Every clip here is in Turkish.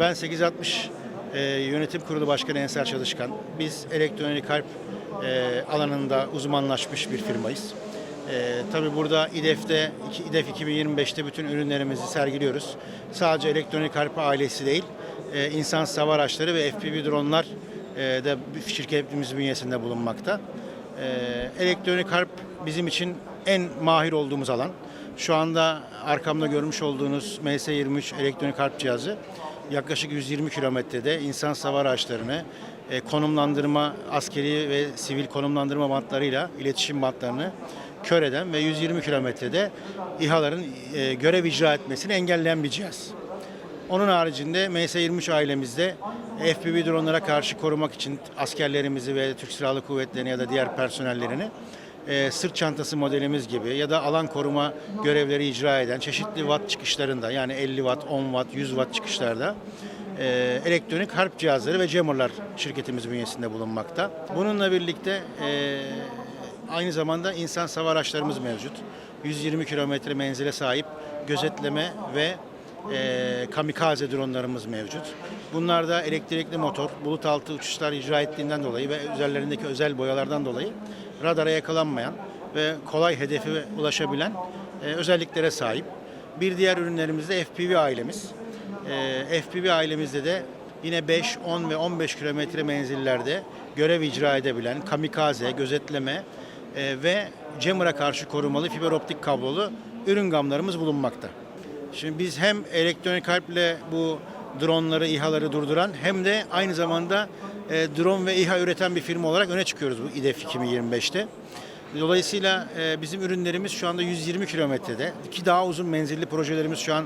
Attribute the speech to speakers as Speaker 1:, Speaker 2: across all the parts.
Speaker 1: Ben 860 e, Yönetim Kurulu Başkanı Ensar Çalışkan. Biz elektronik kalp e, alanında uzmanlaşmış bir firmayız. E, tabii burada İDEF'te, İDEF 2025'te bütün ürünlerimizi sergiliyoruz. Sadece elektronik kalp ailesi değil, e, insan hava araçları ve FPV dronlar e, da şirketimiz bünyesinde bulunmakta. E, elektronik harp bizim için en mahir olduğumuz alan. Şu anda arkamda görmüş olduğunuz MS-23 elektronik harp cihazı yaklaşık 120 kilometrede insan hava araçlarını e, konumlandırma, askeri ve sivil konumlandırma bantlarıyla iletişim bantlarını kör eden ve 120 kilometrede İHA'ların e, görev icra etmesini engelleyen bir cihaz. Onun haricinde MS-23 ailemizde FPV dronlara karşı korumak için askerlerimizi ve Türk Silahlı Kuvvetleri'ni ya da diğer personellerini e, sırt çantası modelimiz gibi ya da alan koruma görevleri icra eden çeşitli watt çıkışlarında yani 50 watt, 10 watt, 100 watt çıkışlarda e, elektronik harp cihazları ve jammerlar şirketimiz bünyesinde bulunmakta. Bununla birlikte e, aynı zamanda insan hava araçlarımız mevcut. 120 kilometre menzile sahip gözetleme ve e, kamikaze dronlarımız mevcut. Bunlar da elektrikli motor, bulut altı uçuşlar icra ettiğinden dolayı ve üzerlerindeki özel boyalardan dolayı radara yakalanmayan ve kolay hedefe ulaşabilen e, özelliklere sahip. Bir diğer ürünlerimiz de FPV ailemiz. E, FPV ailemizde de yine 5, 10 ve 15 kilometre menzillerde görev icra edebilen kamikaze, gözetleme e, ve jammer'a karşı korumalı fiber optik kablolu ürün gamlarımız bulunmakta. Şimdi biz hem elektronik kalple bu dronları, İHA'ları durduran hem de aynı zamanda e, drone ve İHA üreten bir firma olarak öne çıkıyoruz bu İDEF 2025'te. Dolayısıyla e, bizim ürünlerimiz şu anda 120 kilometrede. İki daha uzun menzilli projelerimiz şu an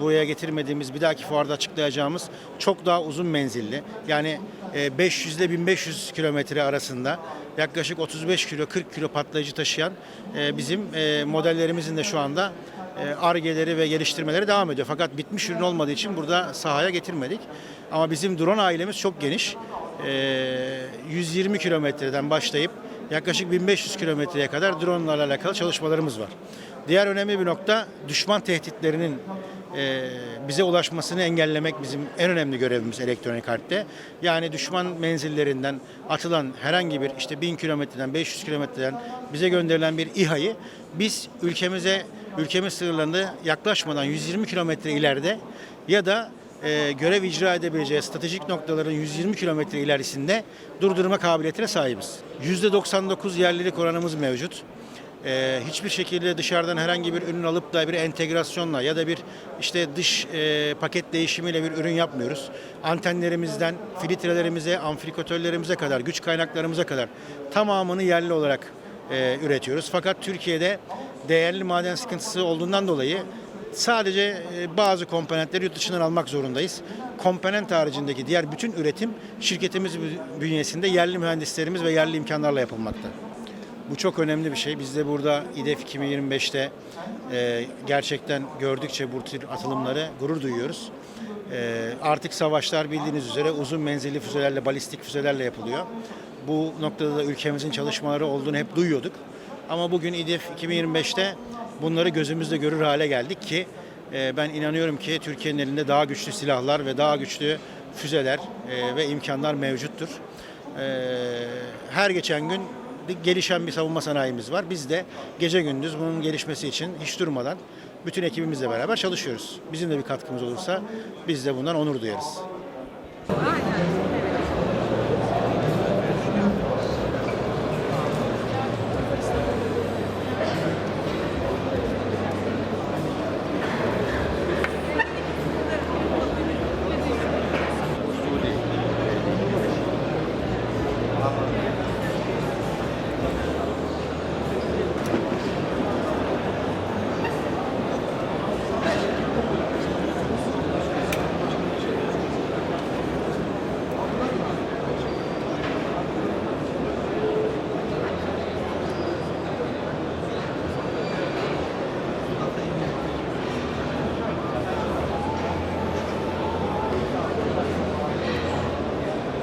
Speaker 1: buraya getirmediğimiz, bir dahaki fuarda açıklayacağımız çok daha uzun menzilli. Yani e, 500 ile 1500 kilometre arasında yaklaşık 35 kilo, 40 kilo patlayıcı taşıyan e, bizim e, modellerimizin de şu anda e, ARGE'leri ve geliştirmeleri devam ediyor. Fakat bitmiş ürün olmadığı için burada sahaya getirmedik. Ama bizim drone ailemiz çok geniş. E, 120 kilometreden başlayıp yaklaşık 1500 kilometreye kadar dronelarla alakalı çalışmalarımız var. Diğer önemli bir nokta düşman tehditlerinin e, bize ulaşmasını engellemek bizim en önemli görevimiz elektronik harpte. Yani düşman menzillerinden atılan herhangi bir işte 1000 kilometreden 500 kilometreden bize gönderilen bir İHA'yı biz ülkemize ülkemiz sınırlarında yaklaşmadan 120 kilometre ileride ya da e, görev icra edebileceği stratejik noktaların 120 kilometre ilerisinde durdurma kabiliyetine sahibiz. %99 yerlilik oranımız mevcut. E, hiçbir şekilde dışarıdan herhangi bir ürün alıp da bir entegrasyonla ya da bir işte dış e, paket değişimiyle bir ürün yapmıyoruz. Antenlerimizden filtrelerimize, amplifikatörlerimize kadar, güç kaynaklarımıza kadar tamamını yerli olarak e, üretiyoruz. Fakat Türkiye'de değerli maden sıkıntısı olduğundan dolayı sadece e, bazı komponentleri yurt dışından almak zorundayız. Komponent haricindeki diğer bütün üretim şirketimiz bü- bünyesinde yerli mühendislerimiz ve yerli imkanlarla yapılmakta. Bu çok önemli bir şey. Biz de burada İDEF 2025'te e, gerçekten gördükçe bu tür atılımları gurur duyuyoruz. E, artık savaşlar bildiğiniz üzere uzun menzilli füzelerle, balistik füzelerle yapılıyor. Bu noktada da ülkemizin çalışmaları olduğunu hep duyuyorduk. Ama bugün İDEF 2025'te bunları gözümüzde görür hale geldik ki e, ben inanıyorum ki Türkiye'nin elinde daha güçlü silahlar ve daha güçlü füzeler e, ve imkanlar mevcuttur. E, her geçen gün gelişen bir savunma sanayimiz var. Biz de gece gündüz bunun gelişmesi için hiç durmadan bütün ekibimizle beraber çalışıyoruz. Bizim de bir katkımız olursa biz de bundan onur duyarız.